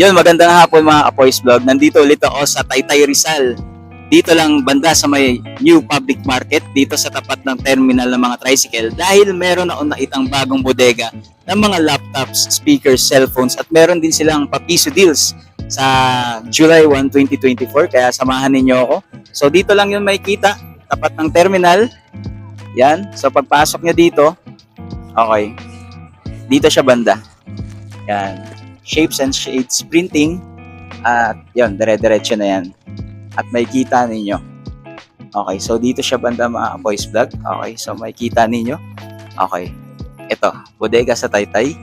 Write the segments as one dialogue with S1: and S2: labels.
S1: Yun, magandang hapon mga Kapoys Vlog. Nandito ulit ako sa Taytay Rizal. Dito lang banda sa may new public market dito sa tapat ng terminal ng mga tricycle dahil meron ako nakitang bagong bodega ng mga laptops, speakers, cellphones at meron din silang papiso deals sa July 1, 2024 kaya samahan ninyo ako. So dito lang yun may kita, tapat ng terminal. Yan, so pagpasok nyo dito, okay, dito siya banda. Yan, shapes and shades printing at yun, dire-diretso na yan. At may kita ninyo. Okay, so dito siya banda mga voice vlog. Okay, so may kita ninyo. Okay, ito, bodega sa Taytay.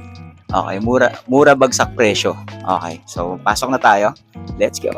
S1: Okay, mura, mura bagsak presyo. Okay, so pasok na tayo. Let's go.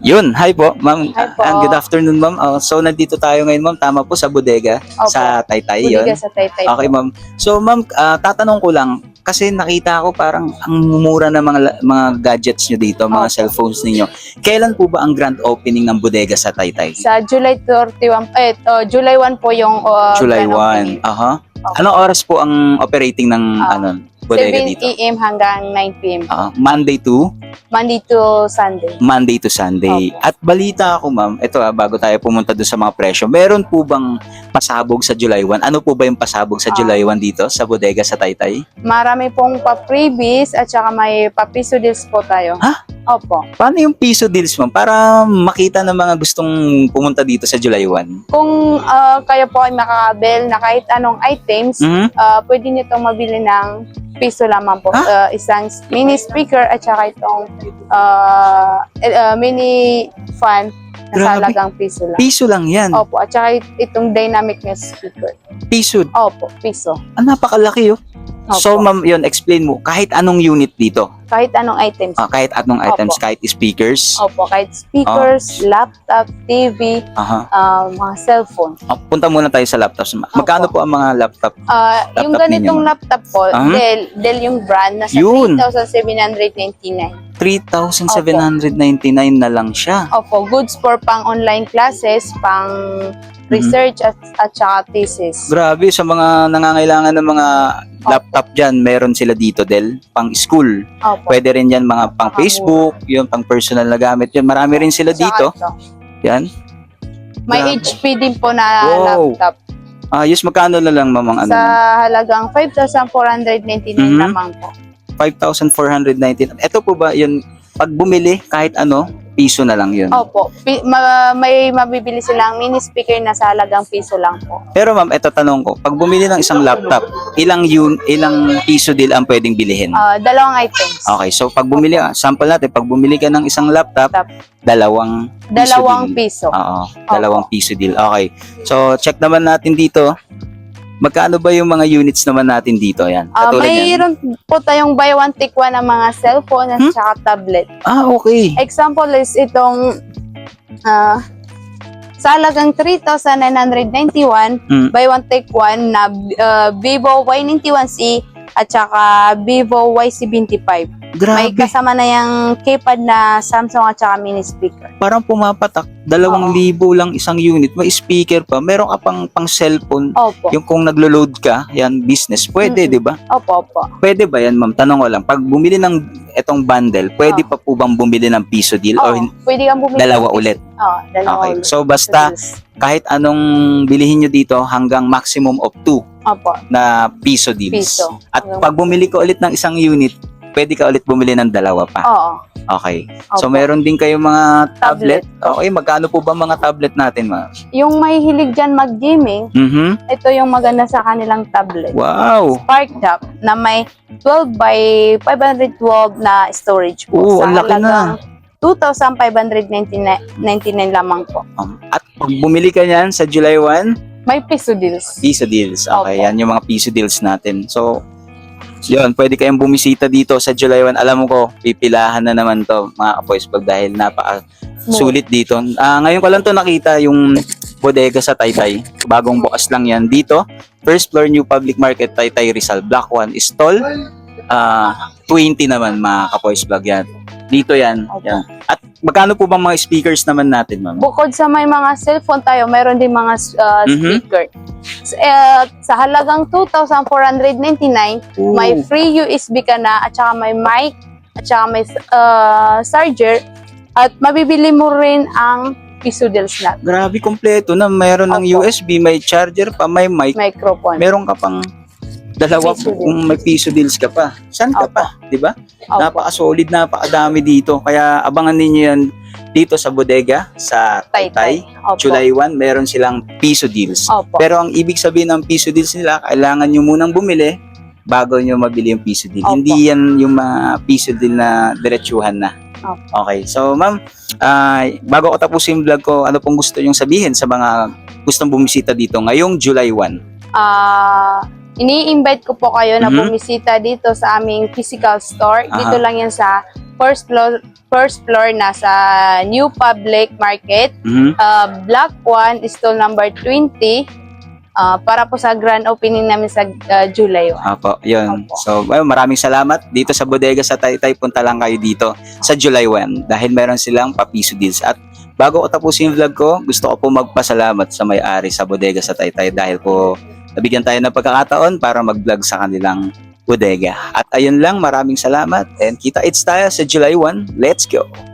S1: Yun, hi po, ma'am.
S2: Hi po.
S1: And good afternoon, ma'am. Oh, so nandito tayo ngayon, ma'am. Tama po sa bodega
S2: Opo.
S1: sa Taytay. Yun.
S2: Buliga sa Taytay.
S1: Okay, ma'am. So, ma'am, ah, tatanong ko lang kasi nakita ko parang ang mumura ng mga mga gadgets nyo dito, mga
S2: Opo.
S1: cellphones ninyo. Kailan po ba ang grand opening ng bodega sa Taytay?
S2: Sa July 31, eh, oh, July 1 po yung uh,
S1: July
S2: grand
S1: 1. Aha.
S2: Opo.
S1: Anong oras po ang operating ng
S2: Ah,
S1: ano, bodega
S2: 7
S1: dito?
S2: a.m. hanggang 9 p.m.
S1: Ah, Monday to
S2: Monday to Sunday.
S1: Monday to Sunday.
S2: Opo.
S1: At balita ako, ma'am, ito ah, bago tayo pumunta doon sa mga presyo, meron po bang pasabog sa July 1? Ano po ba yung pasabog sa
S2: Ah.
S1: July 1 dito sa bodega sa Taytay?
S2: Marami pong pa-freebies at saka may pa-piso deals po tayo.
S1: Ha?
S2: Opo.
S1: Paano yung piso deals, ma'am? Para makita ng mga gustong pumunta dito sa July 1.
S2: Kung uh, kayo po ay makakabel na kahit anong items,
S1: Mhm.
S2: uh, pwede nyo itong mabili ng piso lamang po. Uh, isang mini speaker at saka itong uh, eh, uh, mini fan na
S1: Grabe.
S2: halagang piso lang.
S1: Piso lang yan.
S2: Opo, at saka it- itong dynamic na speaker.
S1: Piso.
S2: Opo, piso.
S1: Ah, napakalaki oh.
S2: Opo.
S1: So, ma'am, yun, explain mo. Kahit anong unit dito,
S2: kahit anong items.
S1: ah, kahit anong items,
S2: Opo.
S1: kahit speakers,
S2: Opo, kahit speakers, laptop, TV,
S1: aha.
S2: uh, mga cellphone.
S1: Ah, punta muna tayo sa laptops. Ma- Magkano po ang mga laptop?
S2: Uh, yung
S1: Laptop
S2: ganitong
S1: ninyo,
S2: laptop po,
S1: Ah?
S2: Dell, Dell yung brand, nasa
S1: Yun.
S2: 3,799.
S1: 3,799 na lang siya.
S2: Opo, goods for pang online classes, pang. Research at, at saka thesis.
S1: Grabe, sa mga nangangailangan ng mga laptop dyan, meron sila dito, Del, pang school.
S2: Opo.
S1: Pwede rin yan mga pang. Facebook, yun, pang personal na gamit yun. Marami rin sila
S2: Saka
S1: dito.
S2: ito,
S1: Yan.
S2: May
S1: Grabe.
S2: HP din po na
S1: Wow.
S2: laptop.
S1: Ayos, magkano na lang, mamang ano?
S2: Sa halagang 5,499
S1: Mhm.
S2: lamang po.
S1: 5,419. Ito po ba yun, pag bumili, kahit ano, piso na lang yun.
S2: Opo, pi- ma- may mabibili silang mini speaker na sa halagang piso lang po.
S1: Pero ma'am, ito tanong ko, pag bumili ng isang laptop, ilang yun, ilang piso deal ang pwedeng bilhin?
S2: Ah, dalawang items.
S1: Okay, so pag bumili, ah, sample natin, pag bumili ka ng isang laptop,
S2: Laptop.
S1: dalawang piso
S2: Dalawang
S1: deal.
S2: piso.
S1: Oo, dalawang piso deal. Okay. So, check naman natin dito. Magkano ba yung mga units naman natin dito? Yan.
S2: Ah,
S1: Katulad yan.
S2: mayroon po tayong buy one take one ng mga cellphone at
S1: Hmm?
S2: saka tablet.
S1: Ah, okay.
S2: Example is itong ah, sa halagang 3,991,
S1: Mm.
S2: buy one take one na uh, Vivo Y91C at saka Vivo Y75. May
S1: Grabe.
S2: kasama na yung keypad na Samsung at saka mini speaker.
S1: Parang pumapatak. Dalawang
S2: Oo.
S1: libo lang isang unit. May speaker pa. Meron ka pang, pang cellphone.
S2: Opo.
S1: Yung kung naglo-load ka, yan, business. Pwede,
S2: Mm-mm.
S1: di ba?
S2: Opo, opo.
S1: Pwede ba yan, ma'am? Tanong ko lang. Pag bumili ng etong bundle, pwede
S2: Oo.
S1: pa po bang bumili ng piso deal?
S2: Oo,
S1: O hin-
S2: pwede kang bumili.
S1: dalawa
S2: ng
S1: ulit?
S2: Oo, dalawa
S1: Okay.
S2: ulit.
S1: So, basta kahit anong bilihin nyo dito hanggang maximum of 2
S2: Opo,
S1: na piso deals.
S2: piso.
S1: At pag bumili ka ulit ng isang unit, pwede ka ulit bumili ng dalawa pa.
S2: Oo.
S1: Okay. So
S2: Opo.
S1: meron din kayong mga tablet.
S2: Tablet.
S1: Okay, magkano po ba mga tablet natin, ma'am?
S2: Yung may hilig dyan mag-gaming,
S1: Mhm.
S2: ito yung maganda sa kanilang tablet.
S1: Wow.
S2: Spark Top na may 12 by 512 na storage po.
S1: Oo, ang laki na.
S2: halagang 2,599 lamang po.
S1: Um, at pag bumili ka niyan sa July 1,
S2: May piso deals.
S1: piso deals. Okay,
S2: Opo.
S1: yan yung mga piso deals natin. So, yun, pwede kayong bumisita dito sa July 1. Alam mo ko, pipilahan na naman to mga kapoys pag dahil napaka sulit dito. Ah, ngayon ko lang to nakita yung bodega sa Taytay. Bagong bukas lang yan dito. First floor New Public Market Taytay Rizal. Block 1 stall. Ah, 20 naman mga kapoys vlog yan. Dito yan.
S2: Opo.
S1: yan. At magkano po bang mga speakers naman natin, ma'am?
S2: Bukod sa may mga cellphone tayo, mayroon din mga uh, speaker. S- eh, sa halagang 2,499,
S1: Ooh.
S2: may free USB ka na at saka may mic at saka may uh, charger at mabibili mo rin ang piso deals na
S1: Grabe, kompleto na. Mayroon ng
S2: Opo.
S1: USB, may charger pa, may mic.
S2: microphone.
S1: Meron ka pang dalawa
S2: Piso
S1: kung may piso deals ka pa. Saan ka
S2: Opo.
S1: pa? Di ba? Napaka-solid, napakadami dito. Kaya abangan ninyo yan dito sa bodega, sa Taytay.
S2: Opo.
S1: July 1, meron silang piso deals.
S2: Opo.
S1: Pero ang ibig sabihin ng piso deals nila, kailangan nyo munang bumili bago nyo mabili yung piso deal.
S2: Opo.
S1: Hindi yan yung mga piso deal na diretsuhan na.
S2: Opo.
S1: Okay. So, ma'am, ah, bago ko tapusin yung vlog ko, ano pong gusto yung sabihin sa mga gustong bumisita dito ngayong July 1?
S2: Ah, ini-invite ko po kayo na
S1: Mhm.
S2: bumisita dito sa aming physical store. Dito lang yan sa first floor first floor na sa New Public Market.
S1: Mhm.
S2: Uh, Block 1, stall number 20. ah, para po sa grand opening namin sa ah, July 1.
S1: Apo, yun. So, well, maraming salamat. Dito sa bodega sa Taytay, punta lang kayo dito sa July 1 dahil meron silang papiso deals. At bago ko tapusin yung vlog ko, gusto ko po magpasalamat sa may-ari sa bodega sa Taytay dahil po nabigyan tayo ng pagkakataon para mag-vlog sa kanilang bodega. At ayun lang, maraming salamat and kita-its tayo sa July 1. Let's go!